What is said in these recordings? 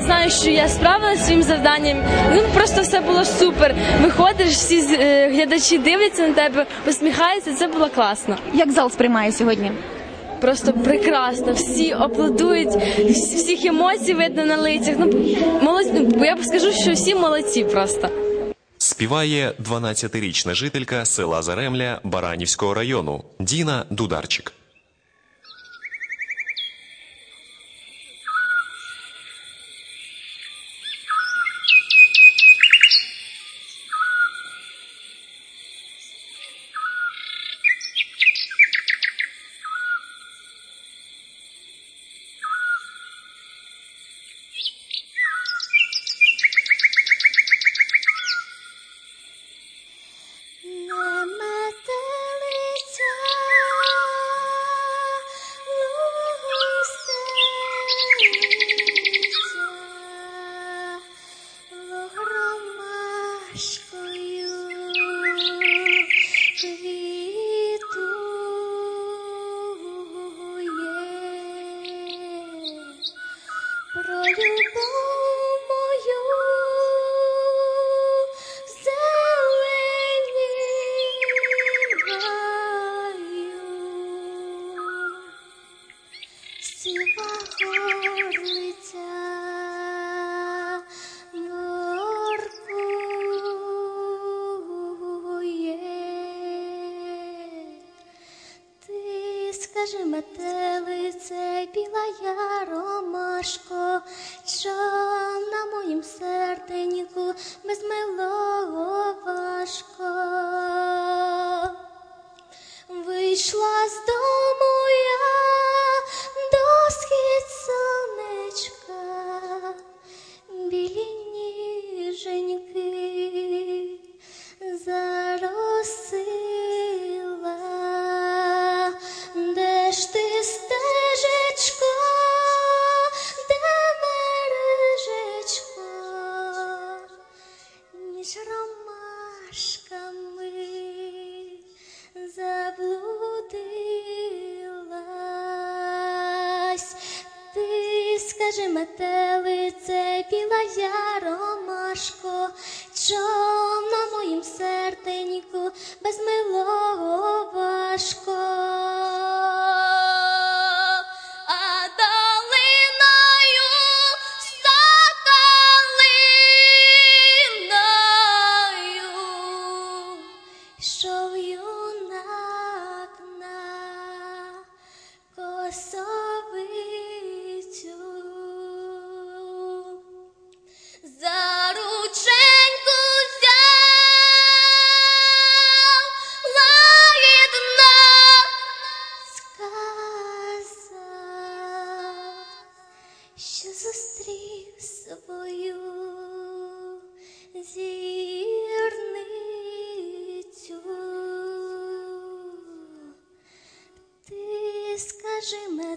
думаю, що я справилася своїм завданням. Ну просто все було супер. Виходиш, всі з- е, глядачі дивляться на тебе, посміхаються. Це було класно. Як зал сприймає сьогодні? Просто прекрасно. Всі аплодують, всіх емоцій видно на лицях. Ну молодці. Ну, я б скажу, що всі молодці просто. Співає 12-річна жителька села Заремля Баранівського району Діна Дударчик. Скажи метелице, біла я ромашко, що на моїм серденьку без милого важко. Вийшла з дому я ромашко, що на моїм серденьку без милого важко. А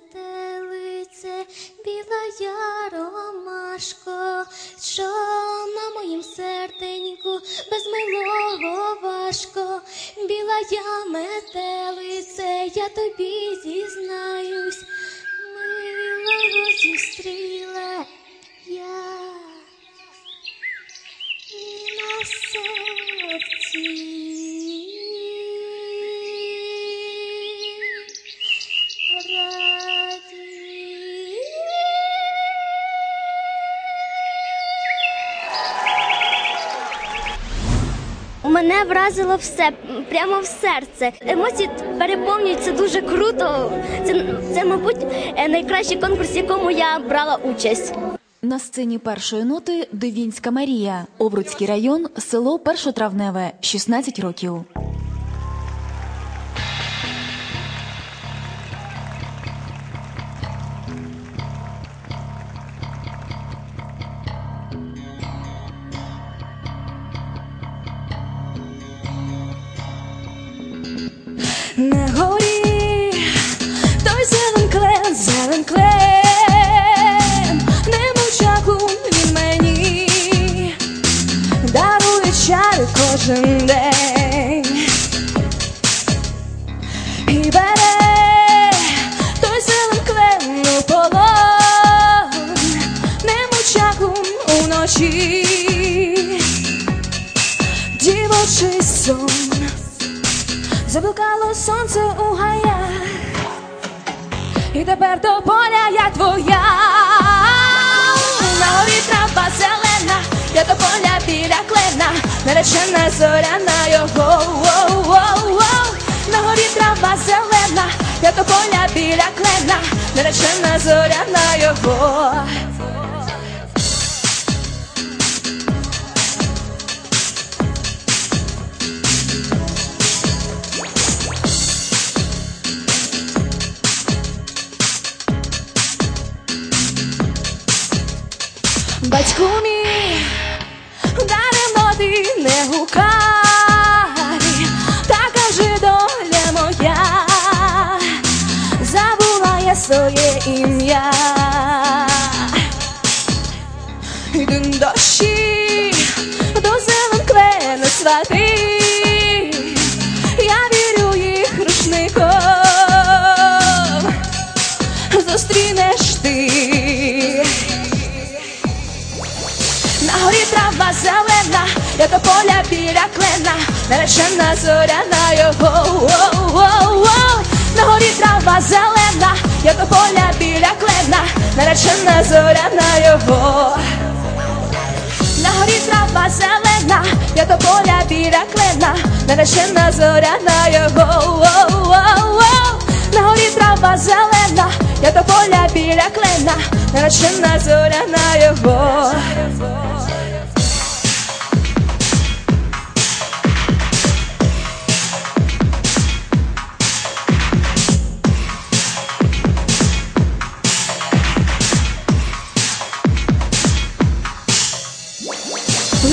метелице, біла я ромашко, що на моїм серденьку без милого важко, біла я метелице, я тобі зізнаюсь, Мене вразило все прямо в серце. Емоції переповнюють це дуже круто. Це, це мабуть, е, найкращий конкурс, якому я брала участь. На сцені першої ноти Девінська Марія, Овруцький район, село Першотравневе, 16 років. очі, дівочий сон, заблукало сонце у гаях, і тепер до поля я твоя, на горі трава зелена, я до поля біля клена, наречена зоряна його, на горі трава зелена, я до поля біля клена, наречена зоряна його. Батьку мій, даремно ти не гукай, така же доля моя, забула я своє ім'я. Йдуть дощі, до зелен клени свати, На горі трава зелена, я до поля біля клена, наречена зоряна його. На горі трава зелена, я до поля біля клена, наречена зоряна його. На горі трава зелена, я до поля біля клена, наречена зоряна його. На горі трава зелена, я до поля біля клена, наречена зоряна його.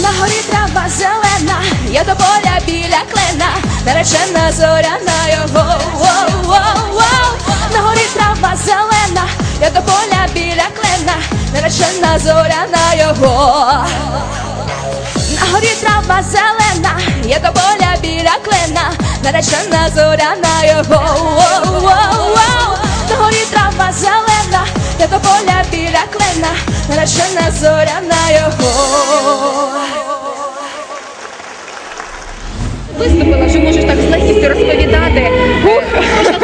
На горі трава зелена, я до поля біля клена, наречена зоряна його. На горі трава зелена, я до поля біля клена, наречена зоряна його. На горі трава зелена, я до поля біля клена, наречена зоряна його. Воу-воу-воу. На горі трава зелена, я до поля біля клена, наречена зоряна його. виступила,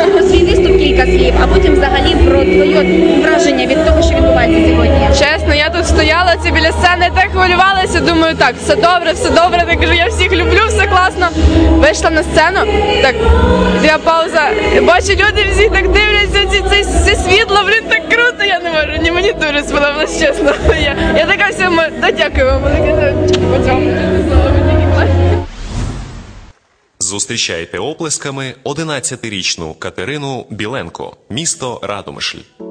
про свій виступ кілька слів, а потім взагалі про твоє враження від того, що відбувається сьогодні. Чесно, я тут стояла це біля сцени, так хвилювалася. Думаю, так, все добре, все добре. Так кажу, я всіх люблю, все класно. Вийшла на сцену, так я пауза. Бачу, люди всі так дивляться, ці це, це світло, блін, так круто. Я не можу. Ні, мені дуже сподобалось, чесно. Я, я така вся да, дякую вам. по цьому. Зустрічайте оплесками 11-річну Катерину Біленко, місто Радомишль.